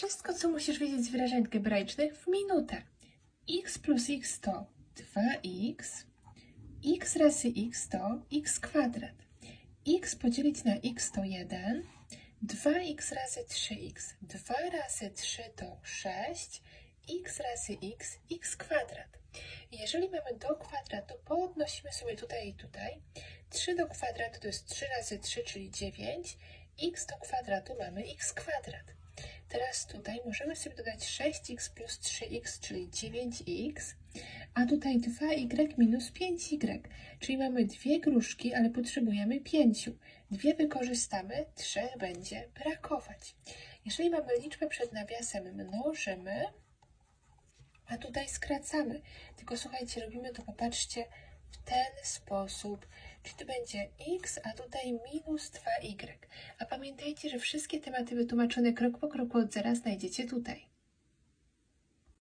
Wszystko, co musisz wiedzieć z wyrażeń algebraicznych w minutę. x plus x to 2x, x razy x to x kwadrat. x podzielić na x to 1, 2x razy 3x. 2 razy 3 to 6, x razy x, x kwadrat. Jeżeli mamy do kwadratu, podnosimy sobie tutaj i tutaj. 3 do kwadratu to jest 3 razy 3, czyli 9. x do kwadratu mamy x kwadrat. Teraz tutaj możemy sobie dodać 6x plus 3x, czyli 9x, a tutaj 2y minus 5y, czyli mamy dwie gruszki, ale potrzebujemy pięciu. Dwie wykorzystamy, trzech będzie brakować. Jeżeli mamy liczbę przed nawiasem, mnożymy, a tutaj skracamy. Tylko słuchajcie, robimy to, popatrzcie, ten sposób. Czyli to będzie x, a tutaj minus 2y. A pamiętajcie, że wszystkie tematy wytłumaczone krok po kroku od zera znajdziecie tutaj.